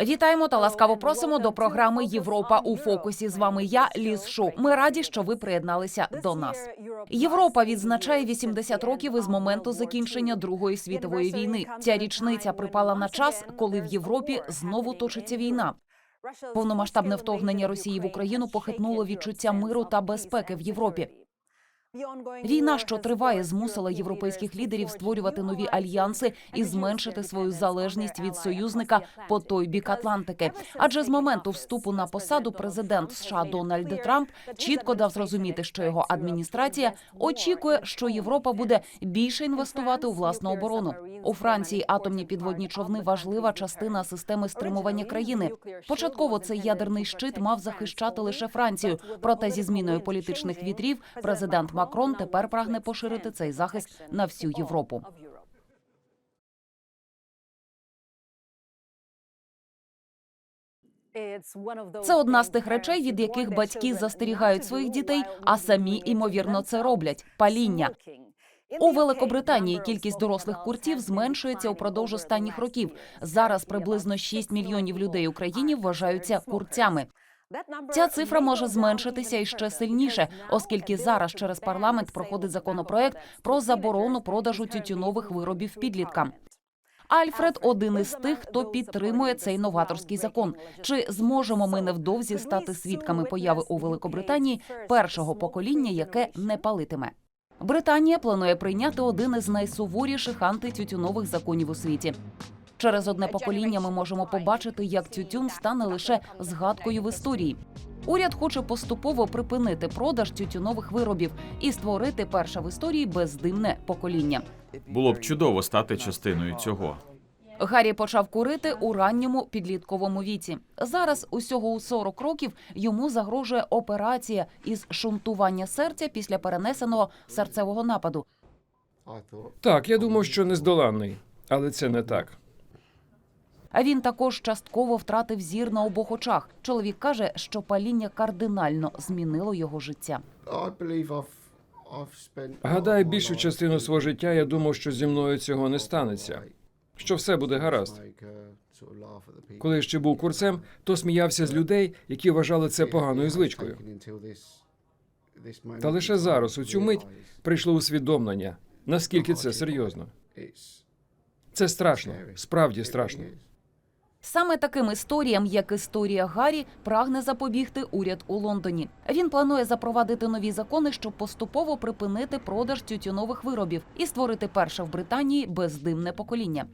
Вітаємо та ласкаво просимо до програми Європа у фокусі. З вами я Ліз Шу. Ми раді, що ви приєдналися до нас. Європа відзначає 80 років із моменту закінчення Другої світової війни. Ця річниця припала на час, коли в Європі знову точиться війна. Повномасштабне вторгнення Росії в Україну похитнуло відчуття миру та безпеки в Європі. Війна, що триває, змусила європейських лідерів створювати нові альянси і зменшити свою залежність від союзника по той бік Атлантики. Адже з моменту вступу на посаду президент США Дональд Трамп чітко дав зрозуміти, що його адміністрація очікує, що Європа буде більше інвестувати у власну оборону. У Франції атомні підводні човни важлива частина системи стримування країни. Початково цей ядерний щит мав захищати лише Францію. Проте зі зміною політичних вітрів президент Макрон тепер прагне поширити цей захист на всю Європу. Це одна з тих речей, від яких батьки застерігають своїх дітей, а самі імовірно це роблять паління. У Великобританії кількість дорослих курців зменшується упродовж останніх років. Зараз приблизно 6 мільйонів людей в Україні вважаються курцями. Ця цифра може зменшитися і ще сильніше, оскільки зараз через парламент проходить законопроект про заборону продажу тютюнових виробів підліткам. Альфред один із тих, хто підтримує цей новаторський закон. Чи зможемо ми невдовзі стати свідками появи у Великобританії першого покоління, яке не палитиме? Британія планує прийняти один із найсуворіших антитютюнових законів у світі. Через одне покоління ми можемо побачити, як тютюн стане лише згадкою в історії. Уряд хоче поступово припинити продаж тютюнових виробів і створити перше в історії бездимне покоління. Було б чудово стати частиною цього. Гаррі почав курити у ранньому підлітковому віці. Зараз усього у 40 років йому загрожує операція із шунтування серця після перенесеного серцевого нападу. Так, я думав, що нездоланний, але це не так. А він також частково втратив зір на обох очах. Чоловік каже, що паління кардинально змінило його життя. Гадаю, більшу частину свого життя я думав, що зі мною цього не станеться, що все буде гаразд. Uh. Коли я ще був курцем, то сміявся з людей, які вважали це поганою звичкою. Та лише зараз, у цю мить, прийшло усвідомлення, наскільки це серйозно. Це страшно, справді страшно. Саме таким історіям, як історія Гаррі, прагне запобігти уряд у Лондоні. Він планує запровадити нові закони, щоб поступово припинити продаж тютюнових виробів і створити перше в Британії бездимне покоління.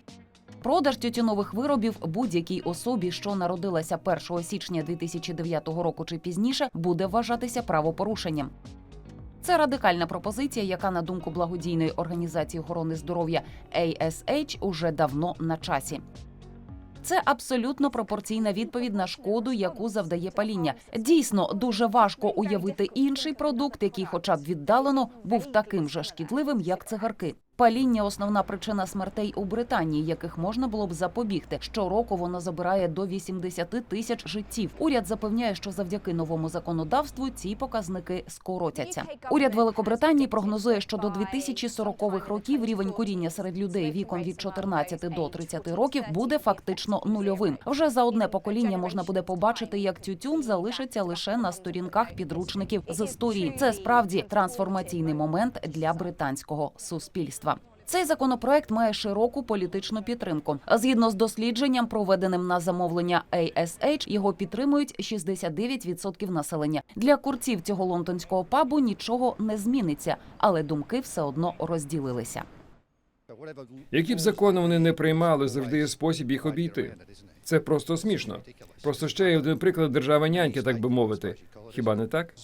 Продаж тютюнових виробів будь-якій особі, що народилася 1 січня 2009 року чи пізніше, буде вважатися правопорушенням. Це радикальна пропозиція, яка, на думку благодійної організації охорони здоров'я ASH, уже давно на часі. Це абсолютно пропорційна відповідь на шкоду, яку завдає паління. Дійсно, дуже важко уявити інший продукт, який, хоча б віддалено, був таким же шкідливим, як цигарки. Паління основна причина смертей у Британії, яких можна було б запобігти. Щороку воно забирає до 80 тисяч життів. Уряд запевняє, що завдяки новому законодавству ці показники скоротяться. Уряд Великобританії прогнозує, що до 2040-х років рівень куріння серед людей віком від 14 до 30 років буде фактично нульовим. Вже за одне покоління можна буде побачити, як тютюн залишиться лише на сторінках підручників з історії. Це справді трансформаційний момент для британського суспільства. Цей законопроект має широку політичну підтримку. Згідно з дослідженням, проведеним на замовлення ASH, його підтримують 69% населення. Для курців цього лондонського пабу нічого не зміниться, але думки все одно розділилися. Які б закони вони не приймали, завжди є спосіб їх обійти. Це просто смішно. Просто ще є один приклад держави няньки, так би мовити. Хіба не так?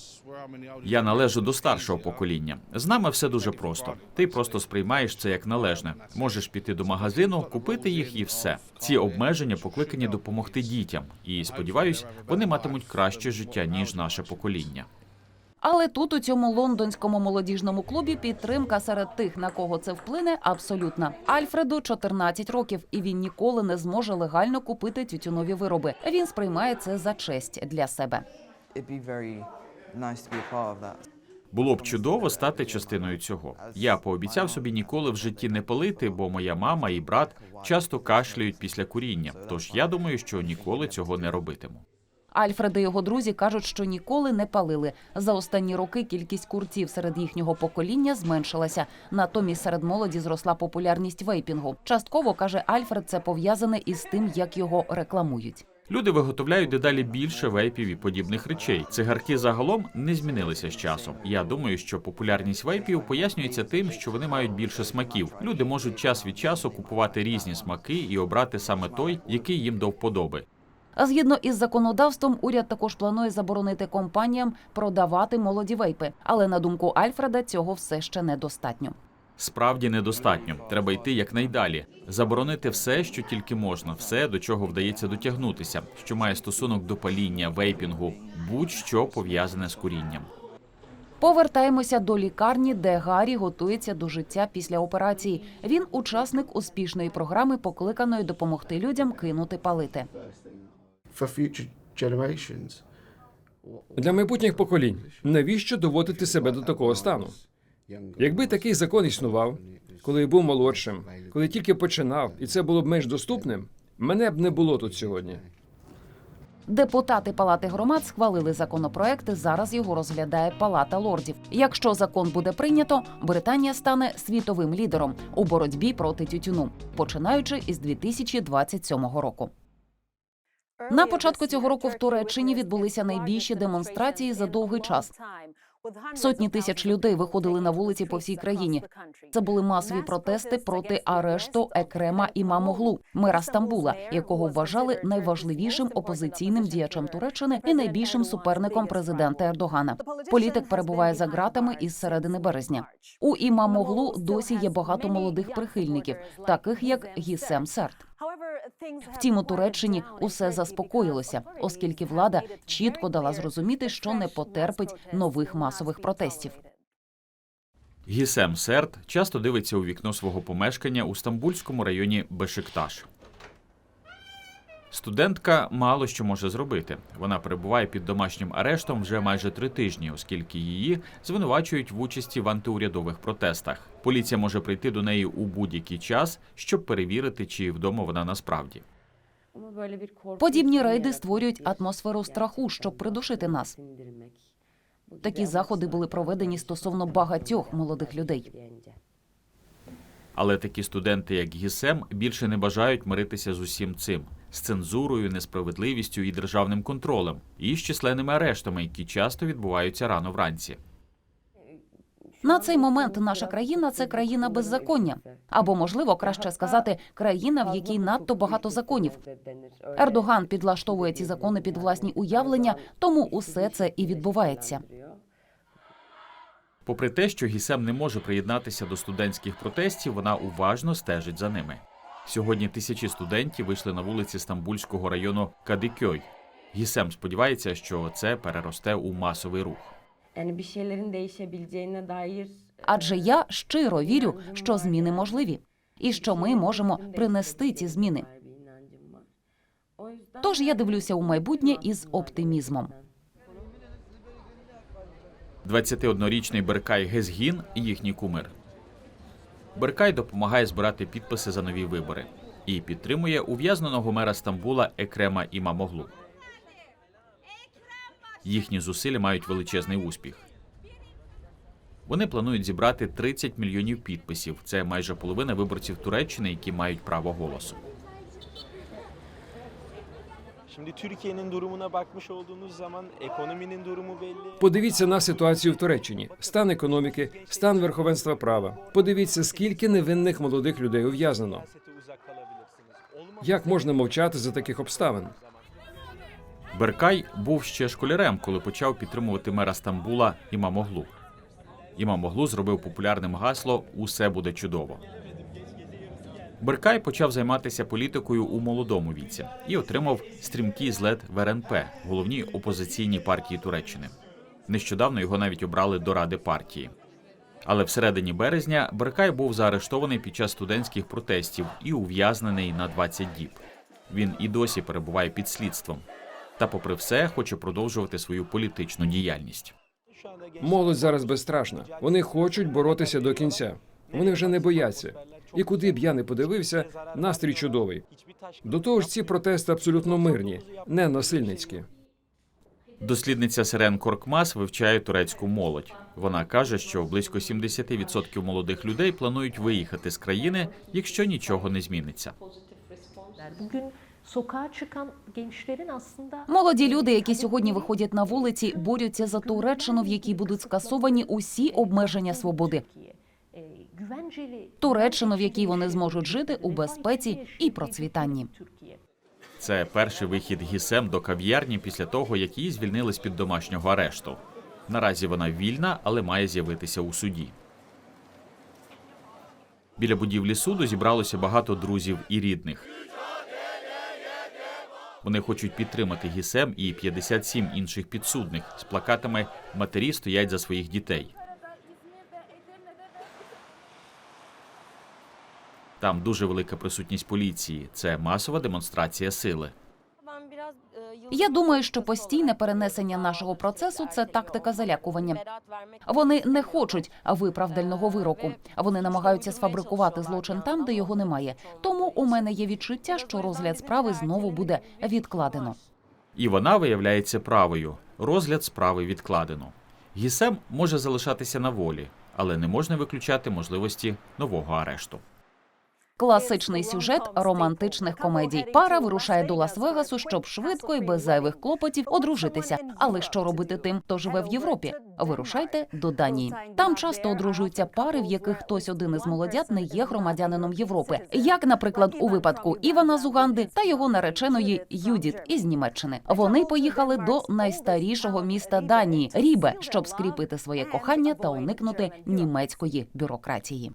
Я належу до старшого покоління. З нами все дуже просто. Ти просто сприймаєш це як належне. Можеш піти до магазину, купити їх і все. Ці обмеження покликані допомогти дітям. І сподіваюсь, вони матимуть краще життя ніж наше покоління. Але тут у цьому лондонському молодіжному клубі підтримка серед тих, на кого це вплине, абсолютна. Альфреду 14 років, і він ніколи не зможе легально купити тютюнові вироби. Він сприймає це за честь для себе. Було б чудово стати частиною цього. Я пообіцяв собі ніколи в житті не палити, бо моя мама і брат часто кашляють після куріння. Тож я думаю, що ніколи цього не робитиму. Альфред і його друзі кажуть, що ніколи не палили. За останні роки кількість курців серед їхнього покоління зменшилася. Натомість серед молоді зросла популярність вейпінгу. Частково каже Альфред, це пов'язане із тим, як його рекламують. Люди виготовляють дедалі більше вейпів і подібних речей. Цигарки загалом не змінилися з часом. Я думаю, що популярність вейпів пояснюється тим, що вони мають більше смаків. Люди можуть час від часу купувати різні смаки і обрати саме той, який їм до вподоби. А згідно із законодавством, уряд також планує заборонити компаніям продавати молоді вейпи. Але на думку Альфреда, цього все ще недостатньо. Справді недостатньо. Треба йти якнайдалі. Заборонити все, що тільки можна, все, до чого вдається дотягнутися, що має стосунок до паління, вейпінгу, будь-що пов'язане з курінням. Повертаємося до лікарні, де Гаррі готується до життя після операції. Він учасник успішної програми, покликаної допомогти людям кинути палити. For future generations. Для майбутніх поколінь навіщо доводити себе до такого стану? Якби такий закон існував, коли я був молодшим, коли тільки починав, і це було б менш доступним, мене б не було тут сьогодні. Депутати Палати громад схвалили законопроект. Зараз його розглядає Палата лордів. Якщо закон буде прийнято, Британія стане світовим лідером у боротьбі проти тютюну, починаючи із 2027 року. На початку цього року в Туреччині відбулися найбільші демонстрації за довгий час. Сотні тисяч людей виходили на вулиці по всій країні. Це були масові протести проти арешту Екрема Імамоглу, мера Стамбула, якого вважали найважливішим опозиційним діячем Туреччини і найбільшим суперником президента Ердогана. Політик перебуває за ґратами із середини березня. У Імамоглу досі є багато молодих прихильників, таких як Гісем Серт. Втім, у Туреччині усе заспокоїлося, оскільки влада чітко дала зрозуміти, що не потерпить нових масових протестів. Гісем Серт часто дивиться у вікно свого помешкання у стамбульському районі Бешикташ. Студентка мало що може зробити. Вона перебуває під домашнім арештом вже майже три тижні, оскільки її звинувачують в участі в антиурядових протестах. Поліція може прийти до неї у будь-який час, щоб перевірити, чи вдома вона насправді. Подібні рейди створюють атмосферу страху, щоб придушити нас. Такі заходи були проведені стосовно багатьох молодих людей. Але такі студенти, як Гісем, більше не бажають миритися з усім цим з цензурою, несправедливістю і державним контролем, і з численними арештами, які часто відбуваються рано вранці. На цей момент наша країна це країна беззаконня, або можливо краще сказати, країна, в якій надто багато законів. Ердоган підлаштовує ці закони під власні уявлення, тому усе це і відбувається. Попри те, що Гісем не може приєднатися до студентських протестів, вона уважно стежить за ними. Сьогодні тисячі студентів вийшли на вулиці Стамбульського району Кадикьой. Гісем сподівається, що це переросте у масовий рух. Адже я щиро вірю, що зміни можливі, і що ми можемо принести ці зміни. Тож я дивлюся у майбутнє із оптимізмом. 21-річний Беркай Гезгін їхній кумир. Беркай допомагає збирати підписи за нові вибори і підтримує ув'язненого мера Стамбула Екрема Імамоглу. Їхні зусилля мають величезний успіх. Вони планують зібрати 30 мільйонів підписів. Це майже половина виборців Туреччини, які мають право голосу. Şimdi Türkiye'nin durumuna bakmış olduğunuz zaman ekonominin durumu belli. Подивіться на ситуацію в Туреччині: стан економіки, стан верховенства права. Подивіться, скільки невинних молодих людей ув'язнено. Як можна мовчати за таких обставин? Беркай був ще школярем, коли почав підтримувати мера Стамбула Імамоглу. Імамоглу зробив популярним гасло Усе буде чудово. Беркай почав займатися політикою у молодому віці і отримав стрімкий злет в РНП, головній опозиційній партії Туреччини. Нещодавно його навіть обрали до ради партії. Але всередині березня Беркай був заарештований під час студентських протестів і ув'язнений на 20 діб. Він і досі перебуває під слідством та, попри все, хоче продовжувати свою політичну діяльність. Молодь зараз безстрашна. Вони хочуть боротися до кінця. Вони вже не бояться. І куди б я не подивився, настрій чудовий. До того ж, ці протести абсолютно мирні, не насильницькі. Дослідниця Сирен Коркмас вивчає турецьку молодь. Вона каже, що близько 70% молодих людей планують виїхати з країни, якщо нічого не зміниться. Молоді люди, які сьогодні виходять на вулиці, борються за Туреччину, в якій будуть скасовані усі обмеження свободи. Туреччину, в якій вони зможуть жити у безпеці і процвітанні. Це перший вихід Гісем до кав'ярні після того, як її звільнили з під домашнього арешту. Наразі вона вільна, але має з'явитися у суді. Біля будівлі суду зібралося багато друзів і рідних. Вони хочуть підтримати Гісем і 57 інших підсудних з плакатами Матері стоять за своїх дітей. Там дуже велика присутність поліції. Це масова демонстрація сили. Я думаю, що постійне перенесення нашого процесу це тактика залякування. Вони не хочуть виправдального вироку. Вони намагаються сфабрикувати злочин там, де його немає. Тому у мене є відчуття, що розгляд справи знову буде відкладено. І вона виявляється правою. Розгляд справи відкладено. Гісем може залишатися на волі, але не можна виключати можливості нового арешту. Класичний сюжет романтичних комедій. Пара вирушає до Лас-Вегасу, щоб швидко і без зайвих клопотів одружитися. Але що робити тим, хто живе в Європі? Вирушайте до Данії. Там часто одружуються пари, в яких хтось один із молодят не є громадянином Європи, як, наприклад, у випадку Івана з Уганди та його нареченої Юдіт із Німеччини. Вони поїхали до найстарішого міста Данії Рібе, щоб скріпити своє кохання та уникнути німецької бюрократії.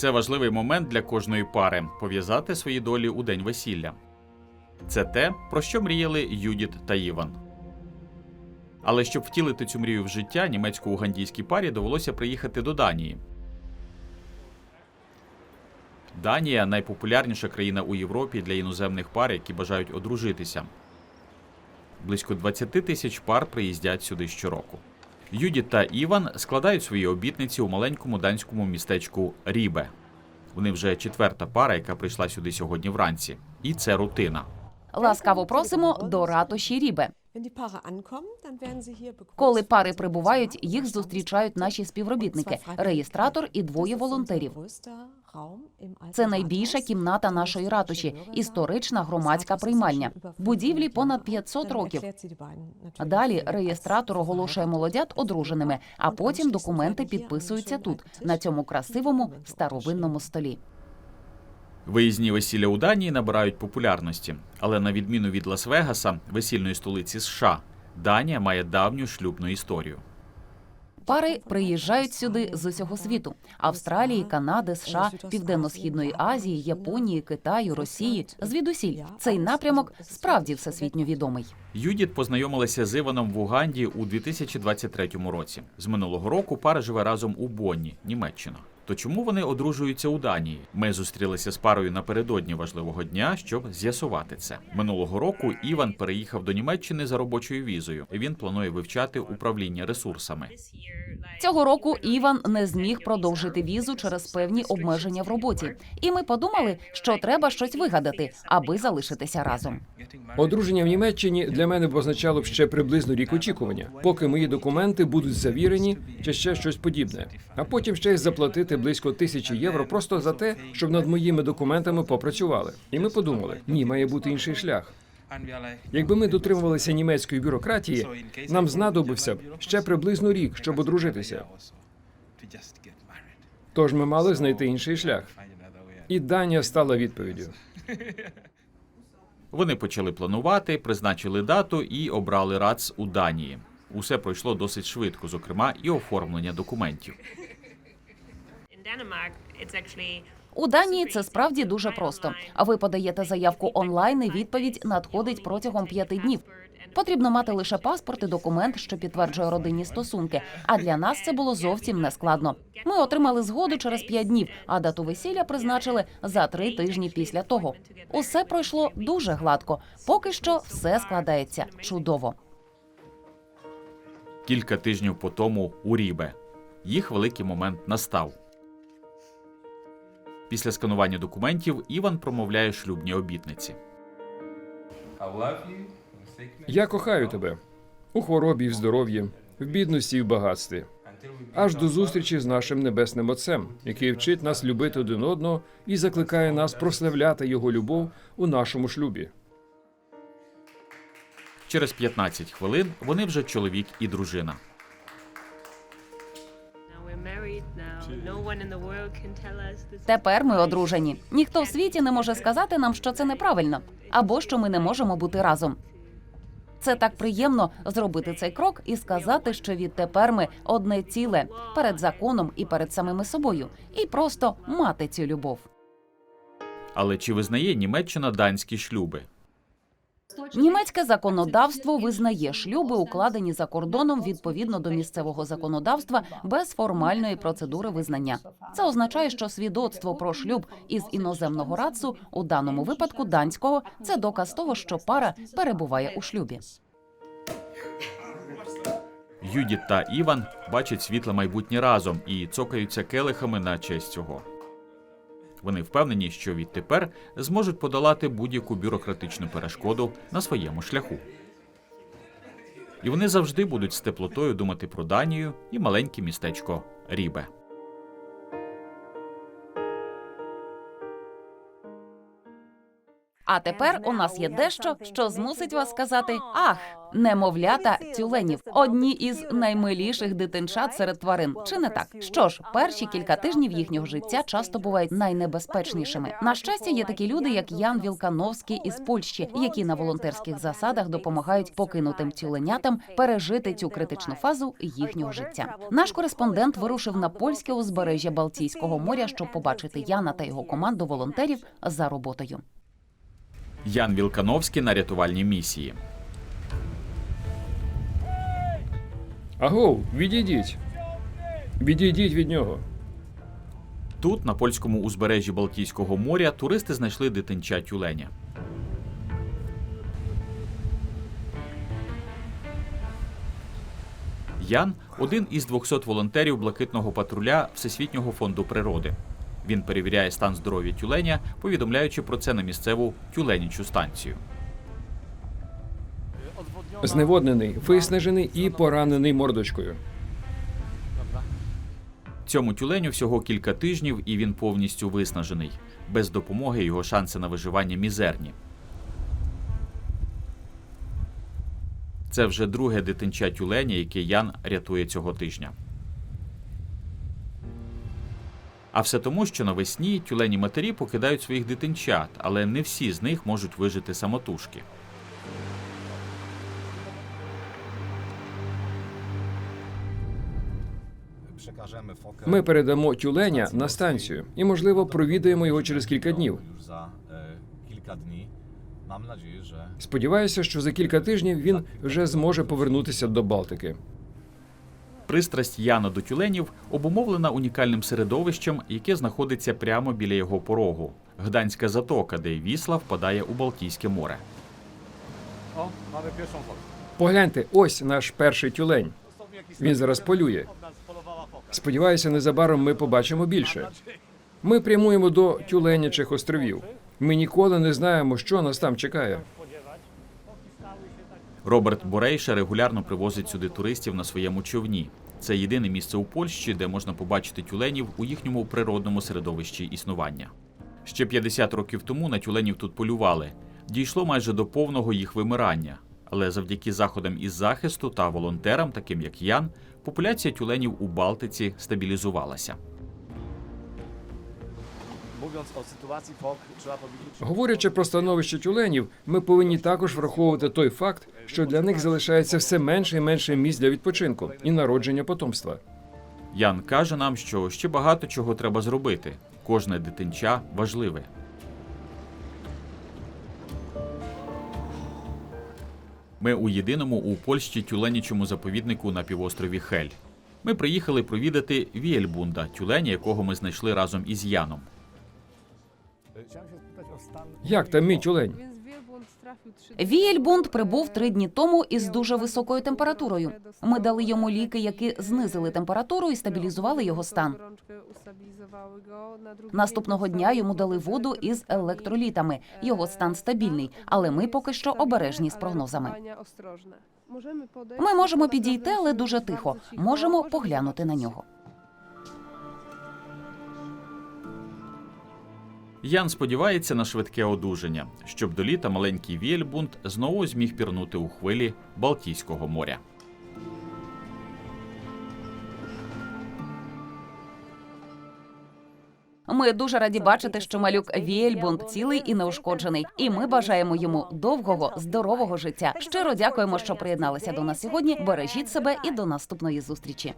Це важливий момент для кожної пари пов'язати свої долі у день весілля. Це те, про що мріяли Юдіт та Іван. Але щоб втілити цю мрію в життя, німецько-угандійській парі довелося приїхати до Данії. Данія найпопулярніша країна у Європі для іноземних пар, які бажають одружитися. Близько 20 тисяч пар приїздять сюди щороку. Юдіт та Іван складають свої обітниці у маленькому данському містечку Рібе. Вони вже четверта пара, яка прийшла сюди сьогодні вранці. І це рутина. Ласкаво просимо до ратуші Рібе. Коли пари прибувають, їх зустрічають наші співробітники, реєстратор і двоє волонтерів. Це найбільша кімната нашої ратуші, історична громадська приймальня. Будівлі понад 500 років. Далі реєстратор оголошує молодят одруженими, а потім документи підписуються тут, на цьому красивому старовинному столі. Виїзні весілля у Данії набирають популярності, але на відміну від Лас-Вегаса, весільної столиці США, Данія має давню шлюбну історію. Пари приїжджають сюди з усього світу: Австралії, Канади, США, Південно-східної Азії, Японії, Китаю, Росії. Звідусіль цей напрямок справді всесвітньо відомий. Юдіт познайомилася з Іваном в Уганді у 2023 році. З минулого року пара живе разом у Бонні, Німеччина. То чому вони одружуються у Данії? Ми зустрілися з парою напередодні важливого дня, щоб з'ясувати це. Минулого року Іван переїхав до Німеччини за робочою візою. Він планує вивчати управління ресурсами. Цього року Іван не зміг продовжити візу через певні обмеження в роботі. І ми подумали, що треба щось вигадати, аби залишитися разом. Одруження в Німеччині для мене б означало б ще приблизно рік очікування, поки мої документи будуть завірені чи ще щось подібне. А потім ще й заплатити близько тисячі євро просто за те, щоб над моїми документами попрацювали. І ми подумали: ні, має бути інший шлях. Якби ми дотримувалися німецької бюрократії, нам знадобився б ще приблизно рік, щоб одружитися. Тож ми мали знайти інший шлях. І Данія стала відповіддю. Вони почали планувати, призначили дату і обрали РАЦ у Данії. Усе пройшло досить швидко, зокрема, і оформлення документів. У Данії це справді дуже просто. А ви подаєте заявку онлайн, і відповідь надходить протягом п'яти днів. Потрібно мати лише паспорт і документ, що підтверджує родинні стосунки. А для нас це було зовсім не складно. Ми отримали згоду через п'ять днів, а дату весілля призначили за три тижні після того. Усе пройшло дуже гладко. Поки що все складається чудово. кілька тижнів по тому у Рібе. Їх великий момент настав. Після сканування документів Іван промовляє шлюбні обітниці. Я кохаю тебе у хворобі і в здоров'ї, в бідності і в багатстві. Аж до зустрічі з нашим небесним Отцем, який вчить нас любити один одного і закликає нас прославляти його любов у нашому шлюбі. Через 15 хвилин вони вже чоловік і дружина. Тепер ми одружені. Ніхто в світі не може сказати нам, що це неправильно, або що ми не можемо бути разом. Це так приємно зробити цей крок і сказати, що відтепер ми одне ціле перед законом і перед самими собою, і просто мати цю любов. Але чи визнає Німеччина данські шлюби? Німецьке законодавство визнає шлюби, укладені за кордоном відповідно до місцевого законодавства без формальної процедури визнання. Це означає, що свідоцтво про шлюб із іноземного рацу, у даному випадку данського, це доказ того, що пара перебуває у шлюбі. Юдіт та Іван бачать світле майбутнє разом і цокаються келихами на честь цього. Вони впевнені, що відтепер зможуть подолати будь-яку бюрократичну перешкоду на своєму шляху. І вони завжди будуть з теплотою думати про Данію і маленьке містечко Рібе. А тепер у нас є дещо, що змусить вас сказати ах, немовлята тюленів одні із наймиліших дитинчат серед тварин. Чи не так? Що ж, перші кілька тижнів їхнього життя часто бувають найнебезпечнішими. На щастя, є такі люди, як Ян Вілкановський із Польщі, які на волонтерських засадах допомагають покинутим тюленятам пережити цю критичну фазу їхнього життя. Наш кореспондент вирушив на польське узбережжя Балтійського моря, щоб побачити Яна та його команду волонтерів за роботою. Ян Вілкановський на рятувальній місії. Агов, відійдіть. Відійдіть від нього. Тут, на польському узбережжі Балтійського моря, туристи знайшли дитинча тюленя. Ян один із 200 волонтерів блакитного патруля Всесвітнього фонду природи. Він перевіряє стан здоров'я тюленя, повідомляючи про це на місцеву тюленічу станцію. Зневоднений, виснажений і поранений мордочкою. Цьому тюленю всього кілька тижнів, і він повністю виснажений. Без допомоги його шанси на виживання мізерні. Це вже друге дитинча тюленя, яке Ян рятує цього тижня. А все тому, що навесні тюлені матері покидають своїх дитинчат, але не всі з них можуть вижити самотужки. Ми передамо тюленя на станцію і, можливо, провідаємо його через кілька днів. Сподіваюся, що за кілька тижнів він вже зможе повернутися до Балтики. Пристрасть Яна до тюленів обумовлена унікальним середовищем, яке знаходиться прямо біля його порогу Гданська затока, де Вісла впадає у Балтійське море. Погляньте, ось наш перший тюлень. Він зараз полює. Сподіваюся, незабаром ми побачимо більше. Ми прямуємо до тюленячих островів. Ми ніколи не знаємо, що нас там чекає. Роберт Борейша регулярно привозить сюди туристів на своєму човні. Це єдине місце у Польщі, де можна побачити тюленів у їхньому природному середовищі існування. Ще 50 років тому на тюленів тут полювали. Дійшло майже до повного їх вимирання. Але завдяки заходам із захисту та волонтерам, таким як Ян, популяція тюленів у Балтиці стабілізувалася. Говорячи про становище тюленів, ми повинні також враховувати той факт, що для них залишається все менше і менше місць для відпочинку і народження потомства. Ян каже нам, що ще багато чого треба зробити. Кожне дитинча важливе. Ми у єдиному у Польщі тюленячому заповіднику на півострові Хель. Ми приїхали провідати Віельбунда, тюленя, якого ми знайшли разом із Яном. Як там мій тюлень? Віельбунд прибув три дні тому із дуже високою температурою. Ми дали йому ліки, які знизили температуру і стабілізували його стан. Наступного дня йому дали воду із електролітами. Його стан стабільний, але ми поки що обережні з прогнозами. Ми можемо підійти, але дуже тихо. Можемо поглянути на нього. Ян сподівається на швидке одужання, щоб до літа маленький Віельбунд знову зміг пірнути у хвилі Балтійського моря. Ми дуже раді бачити, що малюк Віельбунд цілий і неушкоджений. І ми бажаємо йому довгого, здорового життя. Щиро дякуємо, що приєдналися до нас сьогодні. Бережіть себе і до наступної зустрічі.